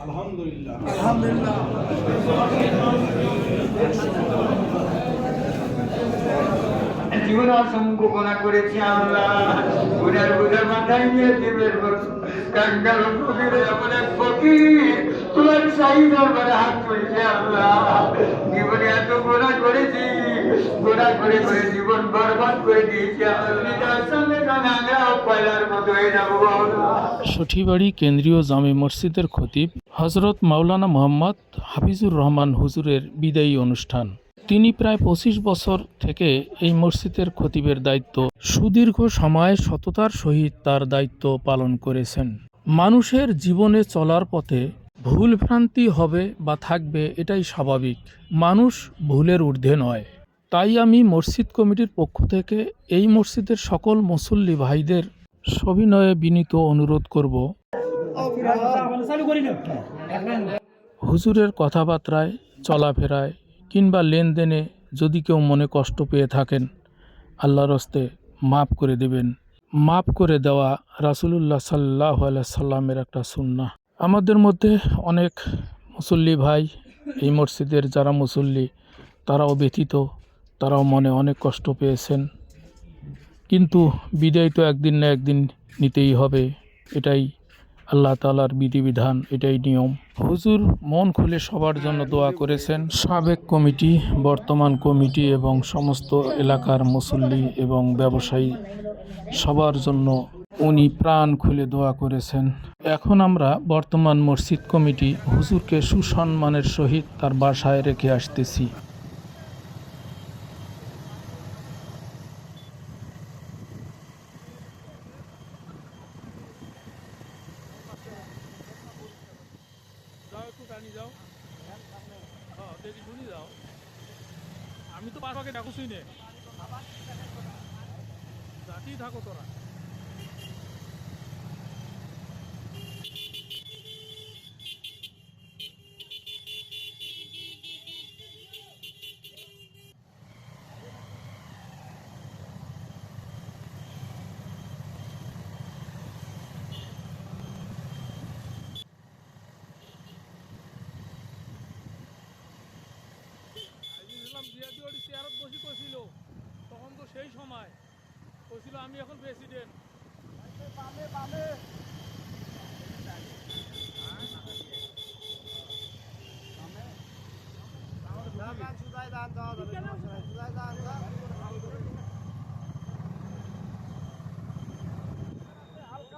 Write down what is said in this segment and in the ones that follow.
আলহামদুলিল্লাহ। আলহামদুলিল্লাহ। জীবন অসংখ্য গোনা করেছি আল্লাহ গুনার বোঝা মাথায় নিয়ে জীবের কাঙ্গাল ফকির এমন এক ফকির তোমার সাহি দরবারে হাত করেছে আল্লাহ জীবনে এত গোনা করেছি গোনা করে করে জীবন বরবাদ করে দিয়েছি পয়লার মতো হয়ে যাব। সঠিবাড়ি কেন্দ্রীয় জামে মসজিদের খতিব হজরত মাওলানা মোহাম্মদ হাফিজুর রহমান হুজুরের বিদায়ী অনুষ্ঠান। তিনি প্রায় পঁচিশ বছর থেকে এই মসজিদের খতিবের দায়িত্ব। সুদীর্ঘ সময় সততার সহিত তার দায়িত্ব পালন করেছেন। মানুষের জীবনে চলার পথে ভুল ভ্রান্তি হবে বা থাকবে এটাই স্বাভাবিক। মানুষ ভুলের ঊর্ধ্বে নয়। তাই আমি মসজিদ কমিটির পক্ষ থেকে এই মসজিদের সকল মুসল্লি ভাইদের সবিনয়ে বিনীত অনুরোধ করব। হুজুরের কথাবার্তায়, চলাফেরায় কিংবা লেনদেনে যদি কেউ মনে কষ্ট পেয়ে থাকেন, আল্লাহর হস্তে মাফ করে দেবেন। মাফ করে দেওয়া রাসুলুল্লাহ সাল্লাহ সাল্লামের একটা সুন্না আমাদের মধ্যে অনেক মুসল্লি ভাই এই মসজিদের যারা মুসল্লি, তারাও ব্যথিত, তারাও মনে অনেক কষ্ট পেয়েছেন। কিন্তু বিদায় তো একদিন না একদিন নিতেই হবে, এটাই আল্লাহ তালার বিধিবিধান, এটাই নিয়ম। হুজুর মন খুলে সবার জন্য দোয়া করেছেন। সাবেক কমিটি, বর্তমান কমিটি এবং সমস্ত এলাকার মুসল্লি এবং ব্যবসায়ী সবার জন্য উনি প্রাণ খুলে দোয়া করেছেন। এখন আমরা বর্তমান মসজিদ কমিটি হুজুরকে সুসম্মানের সহিত তার বাসায় রেখে আসতেছি। টানি যাও। হ্যাঁ দেখি শুনি যাও। আমি তো পাশাকে ডাকুছি নে জাতি থাকো তোরা। ইসলাম জিয়াদি ওর চেয়ারত বসি কইছিল। তখন তো সেই সময় কইছিল, আমি এখন প্রেসিডেন্ট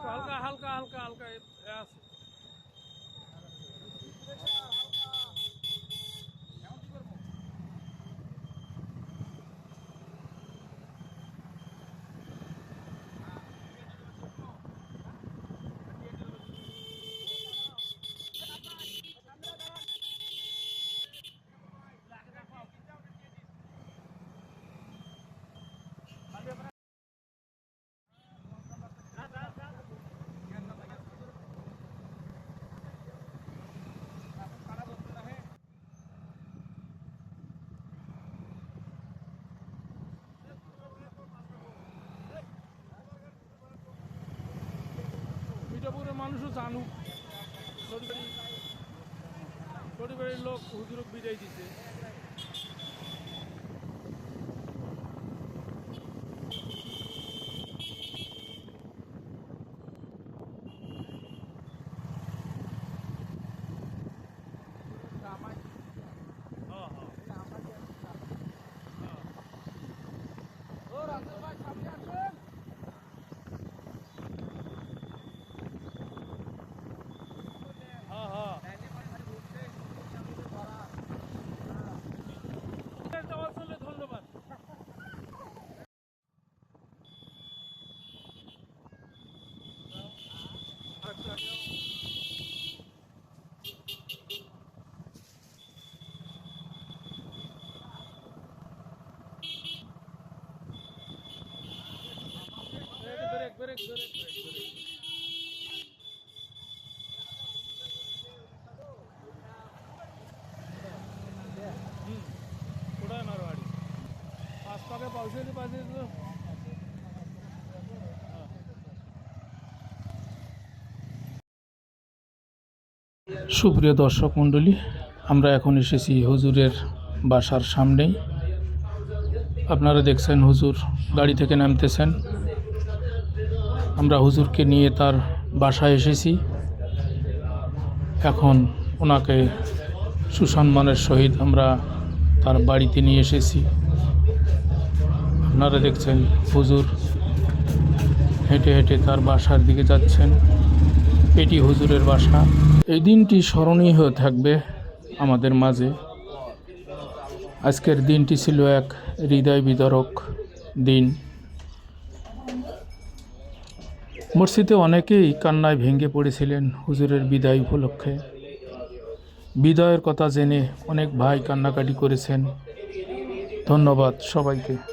হালকা হালকা হালকা হালকা আছে। মানুষও জানুক। শরীরবাড়ি শরীরবাড়ির লোক হুজুরক বিদায় দিছে হ্যাঁ, হ্যাঁ। হ্যাঁ, হ্যাঁ। দেওয়ার জন্য ধন্যবাদ আচ্ছা break break break break break कुठं आहे मारवाडी पाच पाक्या पावसाची पाहिजे সুপ্রিয় দর্শক মণ্ডলী আমরা এখন এসেছি হুজুরের বাসার সামনেই আপনারা দেখছেন হুজুর গাড়ি থেকে নামতেছেন আমরা হুজুরকে নিয়ে তার বাসায় এসেছি। এখন ওনাকে সুসম্মানের সহিত আমরা তার বাড়িতে নিয়ে এসেছি। আপনারা দেখছেন হুজুর হেঁটে হেঁটে তার বাসার দিকে যাচ্ছেন। এটি হুজুরের বাসা। এই দিনটি স্মরণীয় হয়ে থাকবে আমাদের মাঝে। আজকের দিনটি ছিল এক হৃদয় বিদারক দিন। মসজিদে অনেকেই কান্নায় ভেঙে পড়েছিলেন হুজুরের বিদায় উপলক্ষে। বিদায়ের কথা জেনে অনেক ভাই কান্নাকাটি করেছেন। ধন্যবাদ সবাইকে।